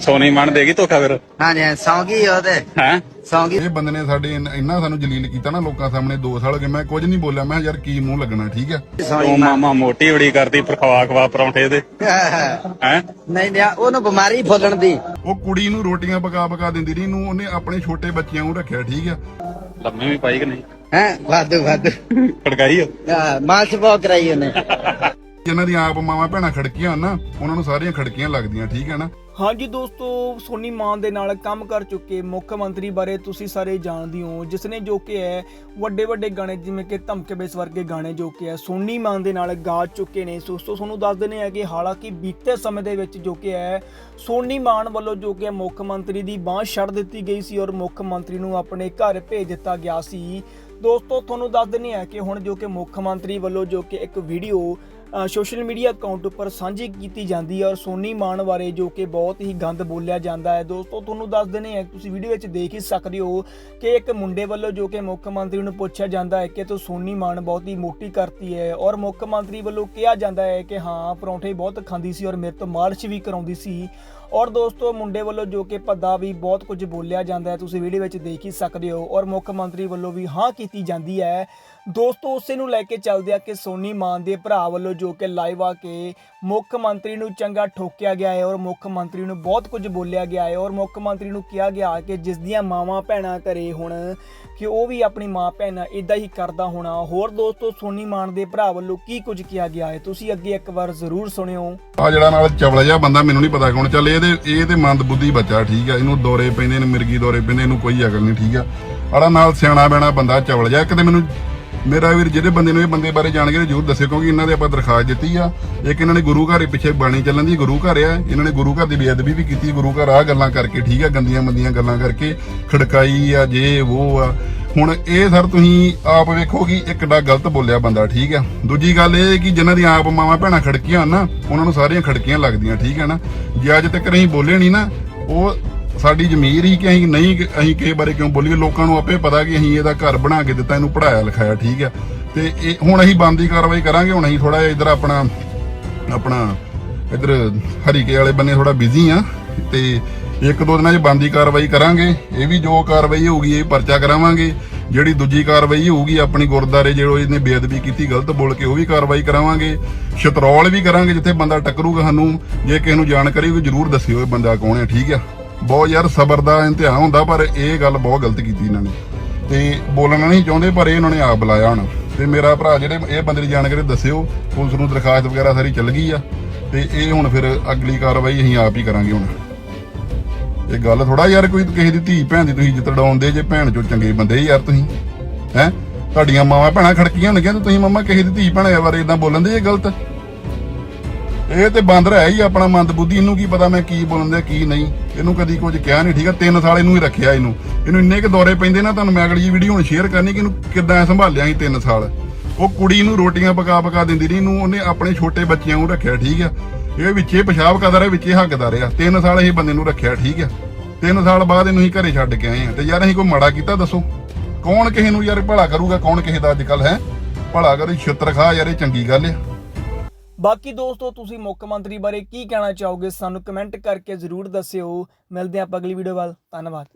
ਸੋਨੀ ਮਾਨ ਦੇਗੀ ਧੋਖਾ ਫਿਰ? ਹਾਂਜੀ ਹਾਂ, ਸੌਂ ਗਈ ਉਹਦੇ ਹੈ? ਸੌਂ ਗਈ ਇਹ ਬੰਦੇ ਨੇ ਸਾਡੇ ਇੰਨ- ਇੰਨਾ ਸਾਨੂੰ ਜਲੀਲ ਕੀਤਾ ਨਾ ਲੋਕਾਂ ਸਾਹਮਣੇ 2 ਸਾਲ ਹੋ ਗਏ ਮੈਂ ਕੁਝ ਨਹੀਂ ਬੋਲਿਆ ਮੈਂ ਕਿਹਾ ਯਾਰ ਕੀ ਮੂੰਹ ਲੱਗਣਾ ਠੀਕ ਆ? ਸੌਂ ਉਹ ਮਾਮਾ ਮੋਟੀ ਬੜੀ ਕਰਦੀ ਪਰਖਵਾ ਖਵਾ ਪਰੌਂਠੇ ਦੇ। ਹੈ? ਨਹੀਂ ਨਹੀਂ ਉਹਨੂੰ ਬਿਮਾਰੀ ਫੁੱਲਣ ਦੀ। ਉਹ ਕੁੜੀ ਨੂੰ ਰੋਟੀਆਂ ਪਕਾ ਪਕਾ ਦਿੰਦੀ ਰਹੀ ਨੂੰ ਉਹਨੇ ਆਪਣੇ ਛੋਟੇ ਬੱਚਿਆਂ ਨੂੰ ਰੱਖਿਆ ਠੀਕ ਆ? ਲੰਮੇ ਵੀ ਪਾਈ ਕਿ ਨਹੀਂ? ਹੈ ਵਾਧੂ ਵਾਧੂ। ਖੜਕਾਈ ਹਾਂ, ਮਾਲਸ਼ ਬਹੁਤ ਕਰਾਈ ਉਹਨੇ। ਜਿਨ੍ਹਾਂ ਦੀਆਂ ਆਪ ਮਾਵਾਂ ਭੈਣਾਂ ਖੜਕੀਆਂ ਨਾ, ਉਹਨਾਂ ਨੂੰ ਸਾਰੀਆਂ ਖੜਕੀਆਂ ਲੱਗਦੀਆਂ, ਠੀਕ ਹੈ ਨਾ? ਹਾਂਜੀ ਦੋਸਤੋ, ਸੋਨੀ ਮਾਨ ਦੇ ਨਾਲ ਕੰਮ ਕਰ ਚੁੱਕੇ ਮੁੱਖ ਮੰਤਰੀ ਬਾਰੇ ਤੁਸੀਂ ਸਾਰੇ ਜਾਣਦੇ ਹੋ, ਜਿਸ ਨੇ ਜੋ ਕਿ ਹੈ ਵੱਡੇ ਵੱਡੇ ਗਾਣੇ ਜਿਵੇਂ ਕਿ ਧਮਕੇ ਬੇਸ ਵਰਗੇ ਗਾਣੇ ਜੋ ਕਿ ਹੈ, ਸੋਨੀ ਮਾਨ ਦੇ ਨਾਲ ਗਾ ਚੁੱਕੇ ਨੇ। ਸੋ ਦੋਸਤੋ, ਤੁਹਾਨੂੰ ਦੱਸ ਦਿੰਦੇ ਆ ਕਿ ਹਾਲਾਂਕਿ ਬੀਤੇ ਸਮੇਂ ਦੇ ਵਿੱਚ ਜੋ ਕਿ ਹੈ, ਸੋਨੀ ਮਾਨ ਵੱਲੋਂ ਜੋ ਕਿ ਮੁੱਖ ਮੰਤਰੀ ਦੀ ਬਾਂਹ ਛੱਡ ਦਿੱਤੀ ਗਈ ਸੀ ਔਰ ਮੁੱਖ ਮੰਤਰੀ ਨੂੰ ਆਪਣੇ ਘਰ ਭੇਜ ਦਿੱਤਾ ਗਿਆ ਸੀ। ਦੋਸਤੋ, ਤੁਹਾਨੂੰ ਦੱਸ ਦਿੰਦੇ ਆ ਕਿ ਹੁਣ ਜੋ ਕਿ ਮੁੱਖ ਮੰਤਰੀ ਵੱਲੋਂ ਜੋ ਕਿ ਇੱਕ ਵੀਡੀਓ ਸੋਸ਼ਲ ਮੀਡੀਆ ਅਕਾਊਂਟ ਉੱਪਰ ਸਾਂਝੀ ਕੀਤੀ ਜਾਂਦੀ ਹੈ ਔਰ ਸੋਨੀ ਮਾਨ ਬਾਰੇ ਜੋ ਕਿ ਬਹੁਤ ਹੀ ਗੰਦ ਬੋਲਿਆ ਜਾਂਦਾ ਹੈ। ਦੋਸਤੋ, ਤੁਹਾਨੂੰ ਦੱਸ ਦਿੰਦੇ ਹਾਂ, ਤੁਸੀਂ ਵੀਡੀਓ ਵਿੱਚ ਦੇਖ ਹੀ ਸਕਦੇ ਹੋ ਕਿ ਇੱਕ ਮੁੰਡੇ ਵੱਲੋਂ ਜੋ ਕਿ ਮੁੱਖ ਮੰਤਰੀ ਨੂੰ ਪੁੱਛਿਆ ਜਾਂਦਾ ਹੈ ਕਿ ਤੂੰ ਸੋਨੀ ਮਾਨ ਬਹੁਤ ਹੀ ਮੋਟੀ ਕਰਤੀ ਹੈ ਔਰ ਮੁੱਖ ਮੰਤਰੀ ਵੱਲੋਂ ਕਿਹਾ ਜਾਂਦਾ ਹੈ ਕਿ ਹਾਂ, ਪਰੌਂਠੇ ਬਹੁਤ ਖਾਂਦੀ ਸੀ ਔਰ ਮੇਰੇ ਤੋਂ ਮਾਲਿਸ਼ ਵੀ ਕਰਾਉਂਦੀ ਸੀ। ਔਰ ਦੋਸਤੋ, ਮੁੰਡੇ ਵੱਲੋਂ ਜੋ ਕਿ ਭੱਦਾ ਵੀ ਬਹੁਤ ਕੁਝ ਬੋਲਿਆ ਜਾਂਦਾ ਹੈ, ਤੁਸੀਂ ਵੀਡੀਓ ਵਿੱਚ ਦੇਖ ਹੀ ਸਕਦੇ ਹੋ ਔਰ ਮੁੱਖ ਮੰਤਰੀ ਵੱਲੋਂ ਵੀ ਹਾਂ ਕੀਤੀ ਜਾਂਦੀ ਹੈ। ਦੋਸਤੋ, ਉਸੇ ਨੂੰ ਲੈ ਕੇ ਚੱਲਦੇ ਆ ਕਿ ਸੋਨੀ ਮਾਨ ਦੇ ਭਰਾ ਵੱਲੋਂ ਜੋ ਕਿ ਲਾਈਵ ਆ ਕੇ ਮੁੱਖ ਮੰਤਰੀ ਨੂੰ ਚੰਗਾ ਠੋਕਿਆ ਗਿਆ ਹੈ ਔਰ ਮੁੱਖ ਮੰਤਰੀ ਨੂੰ ਬਹੁਤ ਕੁਝ ਬੋਲਿਆ ਗਿਆ ਹੈ ਔਰ ਮੁੱਖ ਮੰਤਰੀ ਨੂੰ ਕਿਹਾ ਗਿਆ ਕਿ ਜਿਸ ਦੀਆਂ ਮਾਵਾਂ ਭੈਣਾਂ ਘਰੇ ਹੁਣ ਕਿ ਉਹ ਵੀ ਆਪਣੀ ਮਾਂ ਭੈਣਾਂ ਇਦਾਂ ਹੀ ਕਰਦਾ ਹੋਣਾ। ਹੋਰ ਦੋਸਤੋ, ਸੋਨੀ ਮਾਨ ਦੇ ਭਰਾ ਵੱਲੋਂ ਕੀ ਕੁਝ ਕਿਹਾ ਗਿਆ ਹੈ? ਤੁਸੀਂ ਅੱਗੇ ਇੱਕ ਵਾਰ ਜ਼ਰੂਰ ਸੁਣਿਓ। ਆ ਜਿਹੜਾ ਨਾਲ ਚਵਲਾ ਜਿਹਾ ਬੰਦਾ, ਮੈਨੂੰ ਨਹੀਂ ਪਤਾ ਕੌਣ। ਚੱਲ ਇਹਦੇ ਇਹ ਤੇ ਮੰਦ ਬੱਚਾ, ਠੀਕ ਆ। ਇਹਨੂੰ ਦੌਰੇ ਪੈਂਦੇ ਨੇ, ਮਿਰਗੀ ਦੌਰੇ ਪੈਂਦੇ ਇਹਨੂੰ ਕੋਈ ਅਕਲ ਨਹੀਂ, ਠੀਕ ਆ। ਆੜਾ ਨਾਲ ਸਿਆਣਾ ਬੈਣਾ ਬੰਦਾ ਚਵਲ ਜਿਹਾ। ਇੱਕ ਮੈਨੂੰ, ਮੇਰਾ ਵੀਰ ਜਿਹੜੇ ਬੰਦੇ ਨੂੰ ਇਹ ਬੰਦੇ ਬਾਰੇ ਜਾਣਗੇ ਜ਼ਰੂਰ ਦੱਸਿਓ ਕਿਉਂਕਿ ਇਹਨਾਂ ਦੇ ਆਪਾਂ ਦਰਖਾਸਤ ਦਿੱਤੀ ਆ। ਇੱਕ ਇਹਨਾਂ ਨੇ ਗੁਰੂ ਘਰ ਪਿੱਛੇ ਬਾਣੀ ਚੱਲਣ ਦੀ, ਗੁਰੂ ਘਰ ਆ। ਇਹਨਾਂ ਨੇ ਗੁਰੂ ਘਰ ਦੀ ਬੇਅਦਬੀ ਵੀ ਕੀਤੀ, ਗੁਰੂ ਘਰ ਆ ਗੱਲਾਂ ਕਰਕੇ, ਠੀਕ ਆ ਗੰਦੀਆਂ ਮੰਦੀਆਂ ਗੱਲਾਂ ਕਰਕੇ, ਖੜਕਾਈ ਆ, ਜੇ ਉਹ ਆ। ਹੁਣ ਇਹ ਸਰ ਤੁਸੀਂ ਆਪ ਵੇਖੋ ਕਿ ਇੱਕ ਡਾ ਗਲਤ ਬੋਲਿਆ ਬੰਦਾ, ਠੀਕ ਆ। ਦੂਜੀ ਗੱਲ ਇਹ ਕਿ ਜਿਨ੍ਹਾਂ ਦੀਆਂ ਆਪ ਮਾਵਾਂ ਭੈਣਾਂ ਖੜਕੀਆਂ ਹਨ ਨਾ, ਉਹਨਾਂ ਨੂੰ ਸਾਰੀਆਂ ਖੜਕੀਆਂ ਲੱਗਦੀਆਂ, ਠੀਕ ਹੈ ਨਾ। ਜੇ ਅੱਜ ਤੱਕ ਅਸੀਂ ਬੋਲੇ ਨਹੀਂ ਨਾ, ਉਹ ਸਾਡੀ ਜ਼ਮੀਰ ਹੀ ਕਿ ਅਸੀਂ ਨਹੀਂ ਅਸੀਂ ਕਿਸੇ ਬਾਰੇ ਕਿਉਂ ਬੋਲੀਏ, ਲੋਕਾਂ ਨੂੰ ਆਪੇ ਪਤਾ ਕਿ ਅਸੀਂ ਇਹਦਾ ਘਰ ਬਣਾ ਕੇ ਦਿੱਤਾ, ਇਹਨੂੰ ਪੜਾਇਆ ਲਿਖਾਇਆ, ਠੀਕ ਆ। ਤੇ ਇਹ ਹੁਣ ਅਸੀਂ ਬੰਦੀ ਕਾਰਵਾਈ ਕਰਾਂਗੇ, ਹੁਣ ਅਸੀਂ ਥੋੜਾ ਜਿਹਾ ਇਧਰ ਆਪਣਾ ਆਪਣਾ ਇਧਰ ਹਰੀਕੇ ਵਾਲੇ ਬੰਨੇ ਥੋੜਾ ਬਿਜ਼ੀ ਆ, ਤੇ ਇੱਕ ਦੋ ਦਿਨਾਂ 'ਚ ਬੰਦੀ ਕਾਰਵਾਈ ਕਰਾਂਗੇ। ਇਹ ਵੀ ਜੋ ਕਾਰਵਾਈ ਹੋਊਗੀ, ਇਹ ਪਰਚਾ ਕਰਾਵਾਂਗੇ। ਜਿਹੜੀ ਦੂਜੀ ਕਾਰਵਾਈ ਹੋਊਗੀ, ਆਪਣੀ ਗੁਰਦਾਰੇ ਜਿਹੜੋ ਇਹਨੇ ਬੇਅਦਬੀ ਕੀਤੀ, ਗਲਤ ਬੋਲ ਕੇ ਉਹ ਵੀ ਕਾਰਵਾਈ ਕਰਾਵਾਂਗੇ। ਸ਼ਤਰੌਲ ਵੀ ਕਰਾਂਗੇ, ਜਿੱਥੇ ਬੰਦਾ ਟੱਕਰੂਗਾ ਸਾਨੂੰ। ਜੇ ਕਿਸੇ ਨੂੰ ਜਾਣਕਾਰੀ ਹੋਵੇ ਜਰੂਰ ਦੱਸਿਓ ਇਹ ਬੰਦਾ ਕੌਣ ਹੈ, ਠੀਕ ਆ? ਬਹੁਤ ਯਾਰ ਸਬਰ ਦਾ ਇਮਤਿਹਾਨ ਹੁੰਦਾ, ਪਰ ਇਹ ਗੱਲ ਬਹੁਤ ਗਲਤ ਕੀਤੀ ਇਹਨਾਂ ਨੇ। ਤੇ ਬੋਲਣਾ ਨਹੀਂ ਚਾਹੁੰਦੇ, ਪਰ ਇਹ ਉਹਨਾਂ ਨੇ ਆਪ ਬੁਲਾਇਆ ਹੁਣ। ਤੇ ਮੇਰਾ ਭਰਾ ਜਿਹੜੇ ਇਹ ਬੰਦੇ ਦੀ ਜਾਣਕਾਰੀ ਦੱਸਿਓ, ਪੁਲਿਸ ਨੂੰ ਦਰਖਾਸਤ ਵਗੈਰਾ ਸਾਰੀ ਚੱਲ ਗਈ ਆ। ਤੇ ਇਹ ਹੁਣ ਫਿਰ ਅਗਲੀ ਕਾਰਵਾਈ ਅਸੀਂ ਆਪ ਹੀ ਕਰਾਂਗੇ ਹੁਣ। ਇਹ ਗੱਲ ਥੋੜਾ ਯਾਰ ਕੋਈ ਕਿਸੇ ਦੀ ਧੀ ਭੈਣ ਦੀ ਤੁਸੀਂ ਇੱਜ਼ਤ ਉਡਾਉਂਦੇ ਜੇ, ਭੈਣ ਚੋ ਚੰਗੇ ਬੰਦੇ ਯਾਰ ਤੁਸੀਂ। ਹੈ? ਤੁਹਾਡੀਆਂ ਮਾਵਾਂ ਭੈਣਾਂ ਖੜਕੀਆਂ ਹੋਣਗੀਆਂ ਤੇ ਤੁਸੀਂ ਮੰਮਾ ਕਿਸੇ ਦੀ ਧੀ ਭੈਣ ਬਾਰੇ ਇਦਾਂ ਬੋਲਣ ਦੇ ਇਹ ਗਲਤ? ਇਹ ਤੇ ਬੰਦ ਰਿਹਾ ਹੀ ਆਪਣਾ ਮੰਦ ਬੁੱਧੀ, ਇਹਨੂੰ ਕੀ ਪਤਾ ਮੈਂ ਕੀ ਬੋਲਣ ਦਿਆ, ਕੀ ਨਹੀਂ। ਇਹਨੂੰ ਕਦੀ ਕੁਝ ਕਿਹਾ ਨਹੀਂ, ਠੀਕ ਆ? ਤਿੰਨ ਸਾਲ ਇਹਨੂੰ ਹੀ ਰੱਖਿਆ ਇਹਨੂੰ। ਇਹਨੂੰ ਇੰਨੇ ਕੁ ਦੌਰੇ ਪੈਂਦੇ ਨਾ ਤੁਹਾਨੂੰ ਮੈਂ ਅਗਲੀ ਵੀਡੀਓ ਹੁਣ ਸ਼ੇਅਰ ਕਰਨੀ ਕਿ ਇਹਨੂੰ ਕਿੱਦਾਂ ਸੰਭਾਲਿਆ ਸੀ ਤਿੰਨ ਸਾਲ। ਉਹ ਕੁੜੀ ਨੂੰ ਰੋਟੀਆਂ ਪਕਾ ਪਕਾ ਦਿੰਦੀ ਰਹੀ, ਇਹਨੂੰ ਉਹਨੇ ਆਪਣੇ ਛੋਟੇ ਬੱਚਿਆਂ ਨੂੰ ਰੱਖਿਆ, ਠੀਕ ਆ? ਇਹ ਵਿੱਚੇ ਪਿਸ਼ਾਬ ਕਰਦਾ ਰਿਹਾ, ਵਿੱਚੇ ਹੱਗਦਾ ਰਿਹਾ। ਤਿੰਨ ਸਾਲ ਇਹ ਬੰਦੇ ਨੂੰ ਰੱਖਿਆ, ਠੀਕ ਆ। ਤਿੰਨ ਸਾਲ ਬਾਅਦ ਇਹਨੂੰ ਹੀ ਘਰੇ ਛੱਡ ਕੇ ਆਏ ਆ। ਤੇ ਯਾਰ ਅਸੀਂ ਕੋਈ ਮਾੜਾ ਕੀਤਾ, ਦੱਸੋ? ਕੌਣ ਕਿਸੇ ਨੂੰ ਯਾਰ ਭਲਾ ਕਰੂਗਾ, ਕੌਣ ਕਿਸੇ ਦਾ ਅੱਜ ਕੱਲ ਹੈ? ਭਲਾ ਕਰੇ, ਛਿੱਤਰ ਖਾ, ਯਾਰ ਇਹ ਚੰਗੀ ਗੱਲ ਆ। ਬਾਕੀ ਦੋਸਤੋ, ਤੁਸੀਂ ਮੁੱਖ ਮੰਤਰੀ ਬਾਰੇ ਕੀ ਕਹਿਣਾ ਚਾਹੋਗੇ, ਸਾਨੂੰ ਕਮੈਂਟ ਕਰਕੇ ਜ਼ਰੂਰ ਦੱਸਿਓ। ਮਿਲਦੇ ਹਾਂ ਆਪਾਂ ਅਗਲੀ ਵੀਡੀਓ ਵੱਲ। ਧੰਨਵਾਦ।